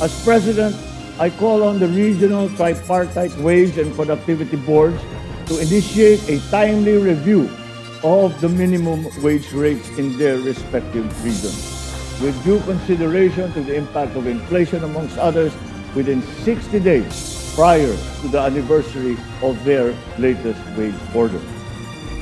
As president, I call on the regional tripartite wage and productivity boards to initiate a timely review of the minimum wage rates in their respective regions, with due consideration to the impact of inflation, amongst others, within 60 days prior to the anniversary of their latest wage order.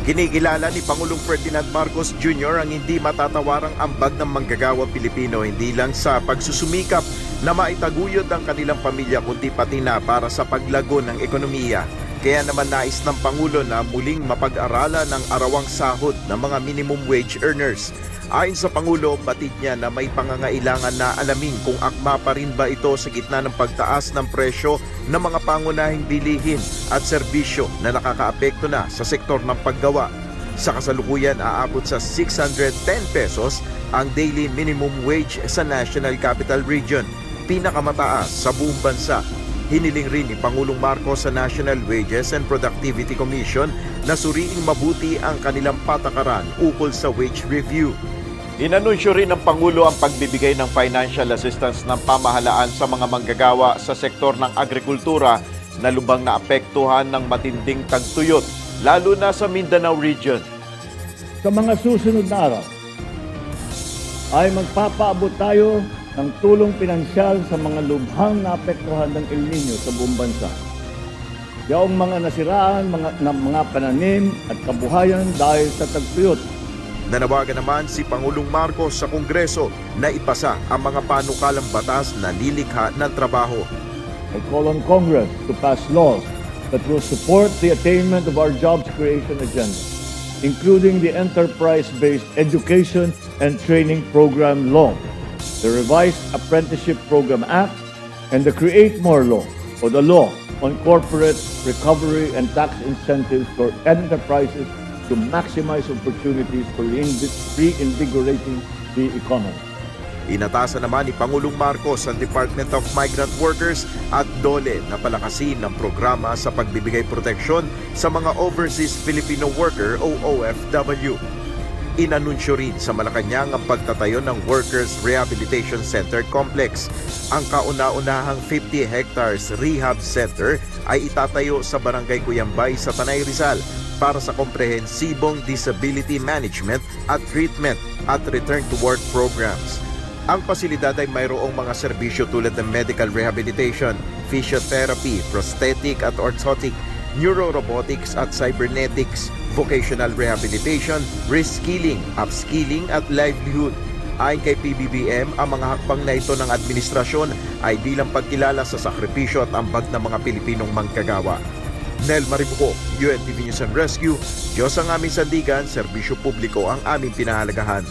Kinikilala ni Pangulong Ferdinand Marcos Jr. ang hindi matatawarang ambag ng manggagawa Pilipino hindi lang sa pagsusumikap na maitaguyod ang kanilang pamilya kundi pati na para sa paglago ng ekonomiya. Kaya naman nais ng Pangulo na muling mapag-aralan ang arawang sahod ng mga minimum wage earners. Ayon sa Pangulo, batid niya na may pangangailangan na alamin kung akma pa rin ba ito sa gitna ng pagtaas ng presyo ng mga pangunahing bilihin at serbisyo na nakakaapekto na sa sektor ng paggawa. Sa kasalukuyan, aabot sa 610 pesos ang daily minimum wage sa National Capital Region, pinakamataas sa buong bansa. Hiniling rin ni Pangulong Marcos sa National Wages and Productivity Commission na suriing mabuti ang kanilang patakaran ukol sa wage review. Inanunsyo rin ng Pangulo ang pagbibigay ng financial assistance ng pamahalaan sa mga manggagawa sa sektor ng agrikultura na lubang naapektuhan ng matinding tagtuyot, lalo na sa Mindanao region. Sa mga susunod na araw, ay magpapaabot tayo ng tulong pinansyal sa mga lubhang naapektuhan ng El Nino sa buong bansa. Yaong mga nasiraan mga, ng mga pananim at kabuhayan dahil sa tagtuyot Nanawagan naman si Pangulong Marcos sa Kongreso na ipasa ang mga panukalang batas na lilikha ng trabaho. I call on Congress to pass laws that will support the attainment of our jobs creation agenda, including the Enterprise-Based Education and Training Program Law, the Revised Apprenticeship Program Act, and the Create More Law, or the Law on Corporate Recovery and Tax Incentives for Enterprises to maximize opportunities for rein- reinvigorating the economy. Inatasan naman ni Pangulong Marcos ang Department of Migrant Workers at DOLE na palakasin ng programa sa pagbibigay proteksyon sa mga Overseas Filipino Worker o OFW. Inanunsyo rin sa Malacanang ang pagtatayo ng Workers Rehabilitation Center Complex. Ang kauna-unahang 50 hectares rehab center ay itatayo sa Barangay Cuyambay sa Tanay Rizal para sa komprehensibong disability management at treatment at return to work programs. Ang pasilidad ay mayroong mga serbisyo tulad ng medical rehabilitation, physiotherapy, prosthetic at orthotic, neurorobotics at cybernetics, vocational rehabilitation, reskilling, upskilling at livelihood. Ayon kay PBBM, ang mga hakbang na ito ng administrasyon ay bilang pagkilala sa sakripisyo at ambag ng mga Pilipinong manggagawa. Nel Maribuko, UNTV News and Rescue, Diyos ang aming sandigan, serbisyo publiko ang aming pinahalagahan.